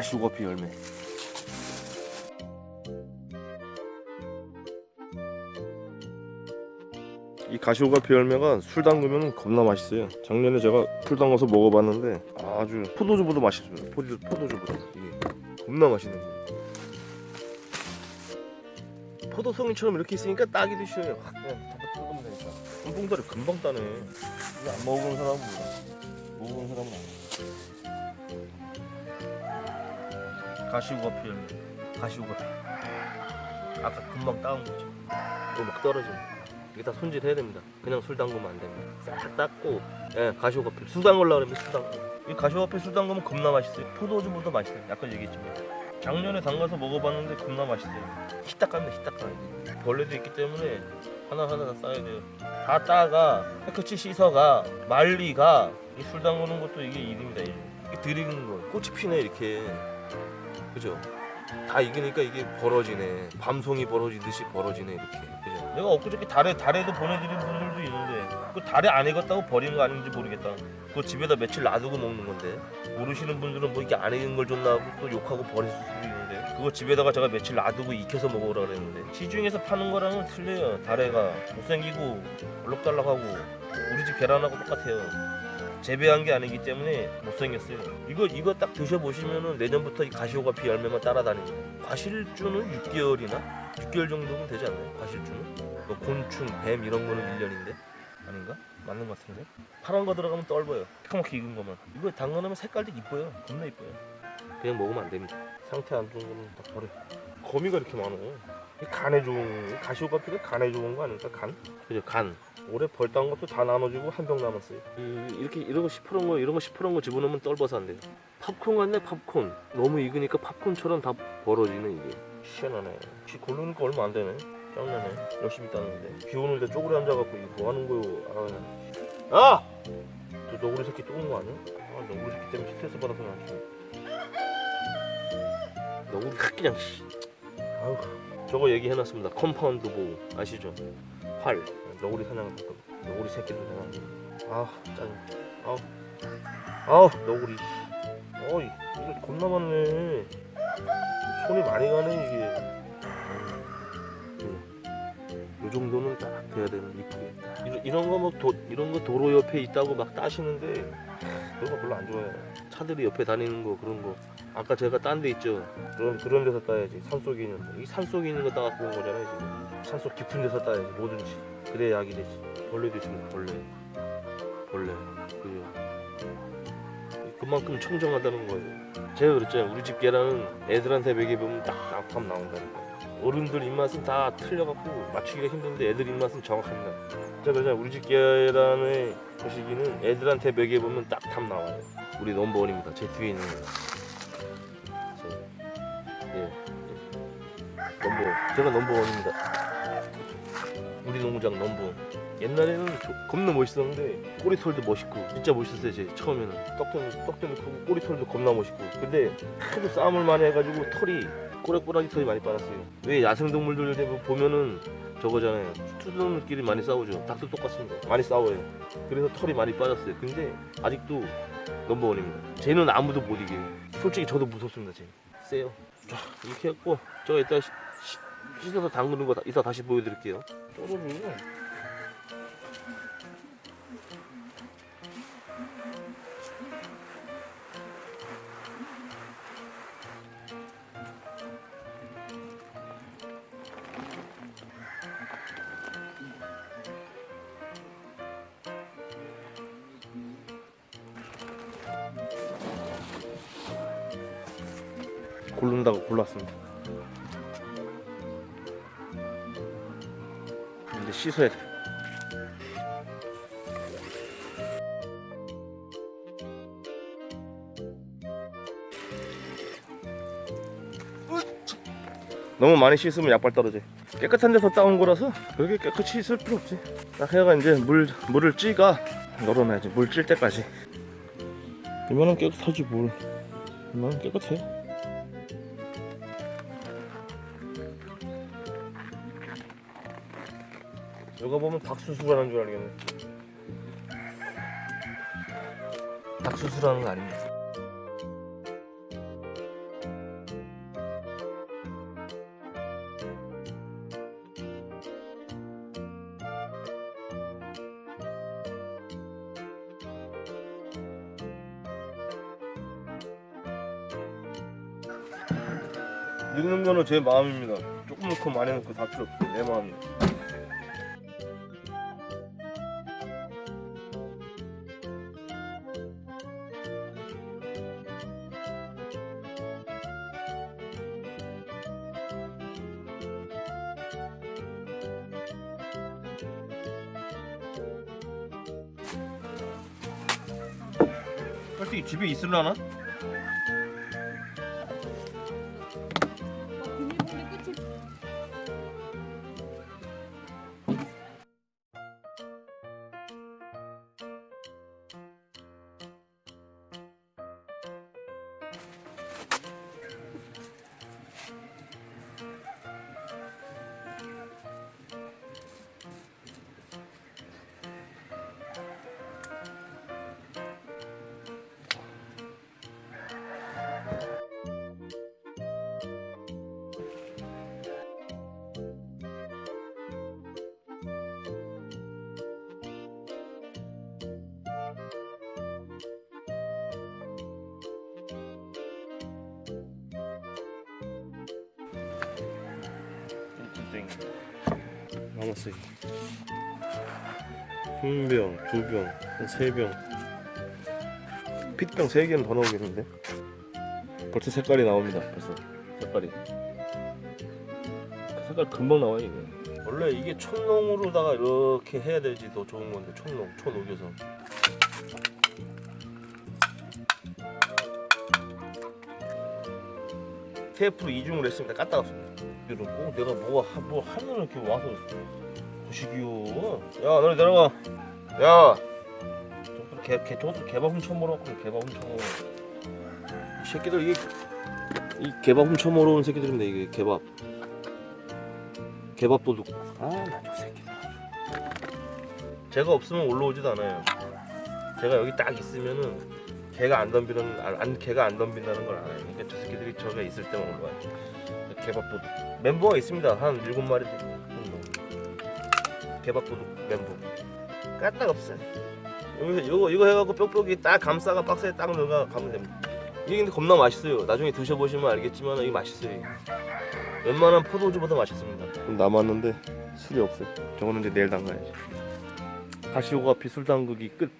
가시오가피 열매. 이 가시오가피 열매가 술 담그면 겁나 맛있어요. 작년에 제가 술 담가서 먹어봤는데 아주 포도주보다 맛있습니다. 포도, 포도주보다 이게 겁나 맛있는 거예요. 포도송이처럼 이렇게 있으니까 따기도 쉬워요. 확 그냥 뜯으면 되니까. 뽕뽕다리 금방 따네. 이거 안 먹어본 사람은 몰라. 먹어본 사람은 알 가시오가피 열매. 가시오가피. 아까 금방 따온 거죠. 이거 막 떨어지네. 이게 다 손질해야 됩니다. 그냥 술 담그면 안 됩니다. 싹 닦고, 예, 가시오가피. 술 담글라 그러면 술 담고. 이 가시오가피 술 담그면 겁나 맛있어요. 포도주보다 맛있어요. 아까 얘기했지만. 작년에 담가서 먹어봤는데 겁나 맛있어요. 히딱합니다, 히딱하. 벌레도 있기 때문에 하나하나 다 싸야 돼요. 다 따가 깨끗이 씻어가 말리가 이 술 담그는 것도 이게 일입니다. 일. 이게 드리는 거. 꽃이 피네 이렇게. 그죠? 다 익으니까 이게 벌어지네. 밤송이 벌어지듯이 벌어지네 이렇게. 그죠? 내가 엊그저께 달에 달에도 보내드린 분들도 있는데 그 달에 안 익었다고 버린 거 아닌지 모르겠다. 그거 집에다 며칠 놔두고 먹는 건데 모르시는 분들은 뭐 이게 안 익은 걸 줬나 하고 또 욕하고 버릴 수도 있는데 그거 집에다가 제가 며칠 놔두고 익혀서 먹으라 그랬는데 시중에서 파는 거랑은 틀려요. 달에가 못생기고 얼룩달락하고 우리 집 계란하고 똑같아요. 재배한 게 아니기 때문에 못생겼어요. 이거 이거 딱 드셔보시면은 내년부터 이 가시오가피 열매만 따라다니는 과실주는 6개월이나 6개월 정도면 되지 않나요? 과실주는? 뭐 곤충, 뱀 이런 거는 1년인데 아닌가? 맞는 것 같은데 파란 거 들어가면 떫어요. 까맣게 익은 거만 이거 담가놓으면 색깔도 이뻐요. 겁나 이뻐요. 그냥 먹으면 안 됩니다. 상태 안 좋은 거는 다 버려. 거미가 이렇게 많아요. 이 간에 좋은 가시오가피가 간에 좋은 거 아닙니까? 간? 그죠 간. 올해 벌딴 것도 다 나눠주고 한 병 남았어요. 이- 이렇게 이런 거 시퍼런 거 이런 거 시퍼런 거 집어넣으면 떫어서 안 돼요. 팝콘 같네 팝콘. 너무 익으니까 팝콘처럼 다 벌어지는 이게. 희한하네. 혹시 고르니까 얼마 안 되네. 짱나네. 열심히 따는데. 비 오는데 쪼그려 앉아갖고 이거 뭐 하는 거요? 아! 아! 저 너구리 새끼 또 온 거 아니야? 아 너구리 새끼 때문에 스트레스 받아서 나 지금. 너구리 그냥 씨. 아우 저거 얘기해놨습니다. 컴파운드 보호 아시죠? 활. 너구리 사냥을 했거든. 너구리 새끼들 사냥. 아 짠. 아우 아우 너구리. 어이 이거 겁나 많네. 손이 많이 가네 이게. 아유, 요 정도는 딱 돼야 되는 이쁘게. 이런, 이런 거뭐 이런 거 도로 옆에 있다고 막 따시는데 그런 거 별로 안 좋아해요. 차들이 옆에 다니는 거 그런 거. 아까 제가 딴 데 있죠. 그런 그런 데서 따야지. 산 속에 있는 거. 이산 속에 있는 거 따갖고 온 거잖아요 지금. 산속 깊은 데서 따야지 뭐든지. 그래야 약이 되지. 벌레도 있습니다. 벌레. 벌레. 그죠. 그만큼 청정하다는 거예요. 제가 그랬잖아요. 우리 집 계란은 애들한테 먹여보면 딱딱함 나온다니까. 어른들 입맛은 다 틀려갖고 맞추기가 힘든데 애들 입맛은 정확합니다. 제가 그러잖아요. 우리 집 계란의 거시기는 애들한테 먹여보면 딱탐 나와요. 우리 넘버원입니다. 제 뒤에 있는 거. 제, 예, 예. 넘버원. 제가 넘버원입니다. 우리 농장 넘버원. 옛날에는 조- 겁나 멋있었는데 꼬리털도 멋있고 진짜 멋있었어요 제 처음에는 떡대는 떡대는 크고 꼬리털도 겁나 멋있고 근데 하도 싸움을 많이 해가지고 털이 꼬락꼬락이 털이 많이 빠졌어요 왜 야생동물들 보면은 저거잖아요 투두들끼리 많이 싸우죠 닭도 똑같습니다 많이 싸워요 그래서 털이 많이 빠졌어요 근데 아직도 넘버원입니다. 쟤는 아무도 못 이겨요 솔직히 저도 무섭습니다 쟤 세요. 자 이렇게 했고 저 이따 씻어서 담그는 거 다- 이따 다시 보여드릴게요. 떨어지네 고른다고 골랐습니다. 근데 씻어야 돼. 너무 많이 씻으면 약발 떨어져. 깨끗한 데서 따온 거라서 그렇게 깨끗이 씻을 필요 없지. 딱 해가 이제 물 물을 찌가 널어놔야지. 물 찔 때까지. 이거는 깨끗하지 뭘. 이거는 깨끗해. 누가 보면 닭수수라는 줄 알겠네. 닭수수라는 거 아닙니다. 넣는 거는 제 마음입니다. 조금 넣고 많이 넣고 다 필요 없고 내 마음이에요. 솔직히 집에 있으려나? 남았어요. 한 병, 두 병, 한세 병. 핏병 세 개는 더 나오겠는데? 벌써 색깔이 나옵니다. 벌써 색깔이. 색깔 금방 나와요 이게. 원래 이게 촌농으로다가 이렇게 해야 되지 더 좋은 건데 촌농, 초 녹여서. 테이프로 이중을 했습니다. 깠다갔습니다. 이러고 내가 뭐가 하, 뭐 하면 이렇게 와서 보시기요. 야, 너네 내려가. 야, 개, 개, 저것들 개밥 훔쳐 먹으라고 개밥 훔쳐 먹어. 이 새끼들 이게 이 개밥 훔쳐 먹으러 새끼들인데 이게 개밥. 개밥 도둑. 아, 나저 새끼들. 제가 없으면 올라오지도 않아요. 제가 여기 딱 있으면은 개가 안 덤비는 안, 안 개가 안 덤빈다는 걸 알아요. 그러니까 저 새끼들이 저가 있을 때만 올라와요. 개밥 도둑. 멤버가 있습니다. 한 일곱 마리 정도. 개밥 도둑 멤버. 까딱 없어요. 여기서 이거 이거 해갖고 뾱뾱이 딱 감싸가 박스에 딱 넣어가 가면 됩니다. 이게 근데 겁나 맛있어요. 나중에 드셔보시면 알겠지만 이게 맛있어요. 이게. 웬만한 포도주보다 맛있습니다. 좀 남았는데 술이 없어요. 저거는 이제 내일 담가야지. 가시오가피 술 담그기 끝.